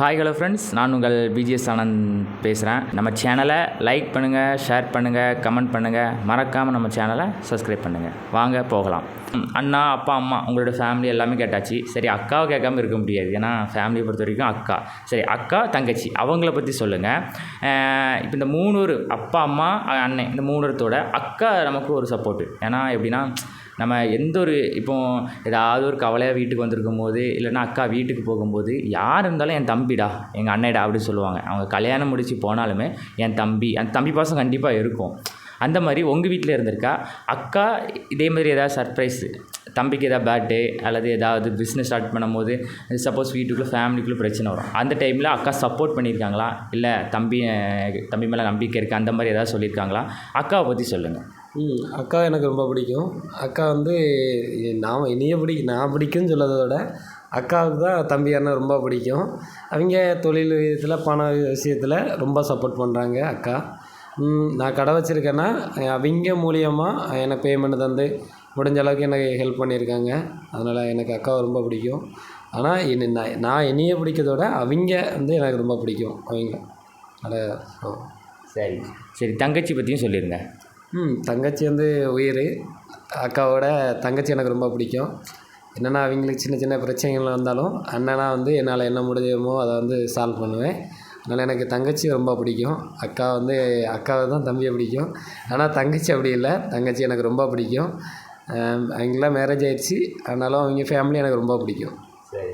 Hi hello friends நான் உங்கள் BGS Anand பேசுகிறேன் நம்ம சேனலை லைக் பண்ணுங்கள் ஷேர் பண்ணுங்கள் கமெண்ட் பண்ணுங்கள் மறக்காமல் நம்ம சேனலை சப்ஸ்கிரைப் பண்ணுங்கள் வாங்க போகலாம். அண்ணா அப்பா அம்மா உங்களோட ஃபேமிலி எல்லாமே கேட்டாச்சு. சரி அக்காவை கேட்காம இருக்க முடியாது. ஏன்னா ஃபேமிலியை பொறுத்த வரைக்கும் அக்கா. சரி அக்கா தங்கச்சி அவங்கள பற்றி சொல்லுங்கள் இப்போ இந்த மூணு அப்பா அம்மா அண்ணன் இந்த மூணுத்தோட அக்கா நமக்கு ஒரு சப்போர்ட்டு ஏன்னா எப்படின்னா நம்ம எந்த ஒரு இப்போ ஏதாவது ஒரு கவலையாக வீட்டுக்கு வந்திருக்கும் போது இல்லைன்னா அக்கா வீட்டுக்கு போகும்போது யார் இருந்தாலும் என் தம்பிடா எங்கள் அண்ணடா அப்படின்னு சொல்லுவாங்க. அவங்க கல்யாணம் முடித்து போனாலுமே என் தம்பி அந்த தம்பி பாசம் கண்டிப்பாக இருக்கும். அந்த மாதிரி உங்கள் வீட்டில் இருந்திருக்கா? அக்கா இதே மாதிரி ஏதாவது சர்ப்ரைஸு தம்பிக்கு ஏதாவது பேர்டே அல்லது ஏதாவது பிஸ்னஸ் ஸ்டார்ட் பண்ணும்போது சப்போஸ் வீட்டுக்குள்ளே ஃபேமிலிக்குள்ளே பிரச்சனை வரும். அந்த டைமில் அக்கா சப்போர்ட் பண்ணியிருக்காங்களா? இல்லை தம்பி தம்பி மேலே நம்பிக்கை இருக்குது அந்த மாதிரி ஏதாவது சொல்லியிருக்காங்களா? அக்காவை பற்றி சொல்லுங்கள் ம். அக்கா எனக்கு ரொம்ப பிடிக்கும். அக்கா வந்து நான் என்னையே பிடி நான் பிடிக்கும்னு விட அக்காவுக்கு தான் தம்பி அண்ணன் ரொம்ப பிடிக்கும். அவங்க தொழில் விஷயத்தில் பண விஷயத்தில் ரொம்ப சப்போர்ட் பண்ணுறாங்க அக்கா. நான் கடை வச்சுருக்கேன்னா அவங்க மூலியமாக எனக்கு பேமெண்ட் தந்து முடிஞ்ச அளவுக்கு எனக்கு ஹெல்ப் பண்ணியிருக்காங்க. அதனால் எனக்கு அக்காவை ரொம்ப பிடிக்கும். ஆனால் என்ன நான் நான் என்னையே பிடிக்கிறத விட அவங்க வந்து எனக்கு ரொம்ப பிடிக்கும். அவங்க. அட சரி. சரி தங்கச்சி பற்றியும் சொல்லிடுங்க ம் தங்கச்சி வந்து உயிர். அக்காவோட தங்கச்சி எனக்கு ரொம்ப பிடிக்கும். என்னென்னா அவங்களுக்கு சின்ன சின்ன பிரச்சனைகள் வந்தாலும் அண்ணனாக வந்து என்னால் என்ன முடியுமோ அதை வந்து சால்வ் பண்ணுவேன். அதனால் எனக்கு தங்கச்சி ரொம்ப பிடிக்கும். அக்கா வந்து அக்காவை தான் தம்பியை பிடிக்கும். ஆனால் தங்கச்சி அப்படி இல்லை. தங்கச்சி எனக்கு ரொம்ப பிடிக்கும். அவங்களாம் மேரேஜ் ஆயிடுச்சு. ஆனாலும் அவங்க ஃபேமிலி எனக்கு ரொம்ப பிடிக்கும். சரி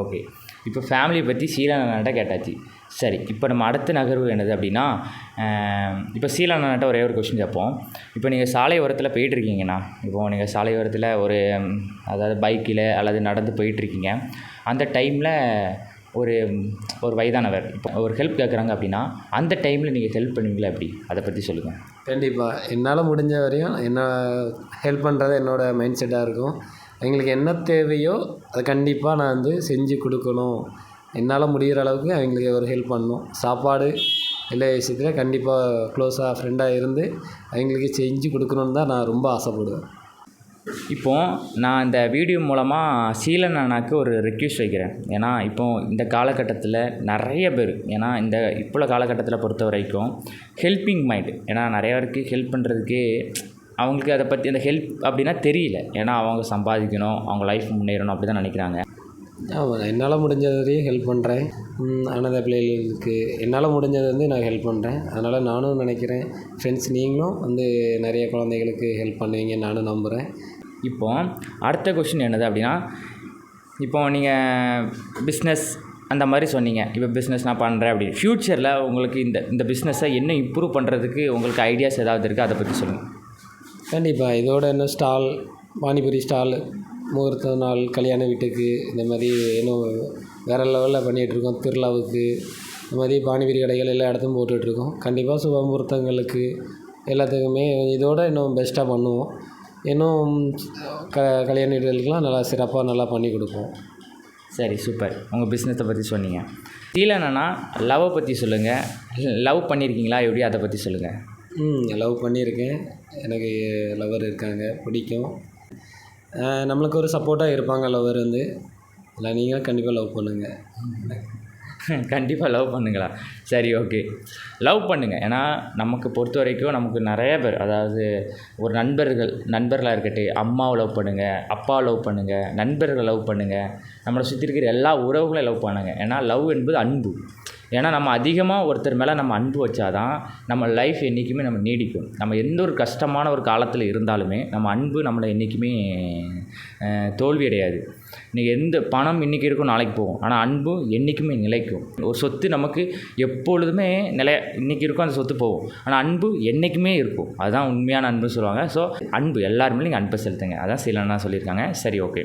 ஓகே இப்போ ஃபேமிலியை பற்றி சீலானாட்ட கேட்டாச்சு. சரி இப்போ நம்ம அடுத்த நகர்வு என்னது அப்படின்னா இப்போ இப்போ சீலானாட்ட ஒரே ஒரு கொஷின் கேட்போம். இப்போ நீங்கள் சாலை ஓரத்தில் போயிட்டுருக்கீங்கண்ணா இப்போது நீங்கள் சாலை ஓரத்தில் ஒரு அதாவது பைக்கில் அல்லது நடந்து போயிட்டுருக்கீங்க அந்த டைமில் ஒரு ஒரு வயதானவர் இப்போ ஒரு ஹெல்ப் கேட்குறாங்க அப்படின்னா அந்த டைமில் நீங்கள் ஹெல்ப் பண்ணுவீங்களா எப்படி? அதை பற்றி சொல்லுங்கள் கண்டிப்பாக என்னால் முடிஞ்ச வரையும் என்ன ஹெல்ப் பண்ணுறது என்னோடய மைண்ட் செட்டாக இருக்கும். எங்களுக்கு என்ன தேவையோ அதை கண்டிப்பாக நான் வந்து செஞ்சு கொடுக்கணும். என்னால் முடிகிற அளவுக்கு அவங்களுக்கு ஒரு ஹெல்ப் பண்ணணும் சாப்பாடு எல்லா விஷயத்தில் கண்டிப்பாக க்ளோஸாக ஃப்ரெண்டாக இருந்து அவங்களுக்கு செஞ்சு கொடுக்கணுன்னு தான் நான் ரொம்ப ஆசைப்படுவேன். இப்போ நான் இந்த வீடியோ மூலமாக சீலன் அண்ணாக்கு ஒரு ரெக்யூஸ்ட் வைக்கிறேன். ஏன்னா இப்போ இந்த காலகட்டத்தில் நிறைய பேர் ஏன்னா இந்த இப்போ காலகட்டத்தில் பொறுத்த வரைக்கும் ஹெல்பிங் மைண்டு ஏன்னா நிறைய பேருக்கு ஹெல்ப் பண்ணுறதுக்கு அவங்களுக்கு அதை பற்றி அந்த ஹெல்ப் அப்படின்னா தெரியல. ஏன்னா அவங்க சம்பாதிக்கணும் அவங்க லைஃப் முன்னேறணும் அப்படி தான் நினைக்கிறாங்க. ஆமாம் என்னால் வரையும் ஹெல்ப் பண்ணுறேன் அனாதை பிள்ளைகளுக்கு என்னால் முடிஞ்சது வந்து நான் ஹெல்ப் பண்ணுறேன் அதனால் நானும் நினைக்கிறேன் ஃப்ரெண்ட்ஸ் நீங்களும் வந்து நிறைய குழந்தைகளுக்கு ஹெல்ப் பண்ணுவீங்கன்னு நானும் நம்புகிறேன் இப்போ அடுத்த கொஷின் என்னது அப்படின்னா இப்போ நீங்கள் பிஸ்னஸ் அந்த மாதிரி சொன்னீங்க இப்போ பிஸ்னஸ் நான் பண்ணுறேன் அப்படி ஃப்யூச்சரில் உங்களுக்கு இந்த இந்த பிஸ்னஸை இன்னும் இம்ப்ரூவ் பண்ணுறதுக்கு உங்களுக்கு ஐடியாஸ் ஏதாவது இருக்குது அதை பற்றி சொல்லுங்கள் கண்டிப்பாக இதோட இன்னும் ஸ்டால் பானிபூரி ஸ்டால் முகூர்த்த நாள் கல்யாண வீட்டுக்கு இந்த மாதிரி இன்னும் வேறு லெவலில் பண்ணிகிட்ருக்கோம் திருவிழாவுக்கு இந்த மாதிரி பானிபூரி கடைகள் எல்லா இடத்தும் போட்டுட்ருக்கோம் கண்டிப்பாக சுப முகூர்த்தங்களுக்கு எல்லாத்துக்குமே இதோட இன்னும் பெஸ்ட்டாக பண்ணுவோம். இன்னும் க கல்யாண வீடுகளுக்கெலாம் நல்லா சிறப்பாக நல்லா பண்ணி கொடுப்போம். சரி சூப்பர் உங்கள் பிஸ்னஸை பற்றி சொன்னீங்க. இல்லைன்னா லவ்வை பற்றி சொல்லுங்கள் லவ் பண்ணியிருக்கீங்களா எப்படி அதை பற்றி சொல்லுங்கள் ம் லவ் பண்ணியிருக்கேன் எனக்கு லவர் இருக்காங்க. பிடிக்கும். நம்மளுக்கு ஒரு சப்போர்ட்டாக இருப்பாங்க லவர் வந்து. இல்லை நீங்கள் கண்டிப்பாக லவ் பண்ணுங்கள் கண்டிப்பாக லவ் பண்ணுங்களா? சரி ஓகே லவ் பண்ணுங்கள் ஏன்னா நமக்கு பொறுத்த வரைக்கும் நமக்கு நிறைய பேர் அதாவது ஒரு நண்பர்கள் நண்பர்களாக இருக்கட்டும் அம்மாவை லவ் பண்ணுங்கள் அப்பாவை லவ் பண்ணுங்கள் நண்பர்களை லவ் பண்ணுங்கள் நம்மளை சுற்றி இருக்கிற எல்லா உறவுகளையும் லவ் பண்ணுங்கள் ஏன்னா லவ் என்பது அன்பு. ஏன்னா நம்ம அதிகமாக ஒருத்தர் மேலே நம்ம அன்பு வச்சாதான் நம்ம லைஃப் என்றைக்குமே நம்ம நீடிக்கும். நம்ம எந்த ஒரு கஷ்டமான ஒரு காலத்தில் இருந்தாலுமே நம்ம அன்பு நம்மளை என்றைக்குமே தோல்வி அடையாது இன்றைக்கி எந்த பணம் இன்றைக்கி இருக்கும் நாளைக்கு போகும். ஆனால் அன்பு என்றைக்குமே நிலைக்கும். ஒரு சொத்து நமக்கு எப்பொழுதுமே நிலை இன்றைக்கி இருக்கும் அந்த சொத்து போகும். ஆனால் அன்பு என்றைக்குமே இருக்கும். அதுதான் உண்மையான அன்புன்னு சொல்லுவாங்க. ஸோ அன்பு எல்லாருமே நீங்கள் அன்பை செலுத்துங்க. அதான் சிலனா சொல்லியிருக்காங்க. சரி ஓகே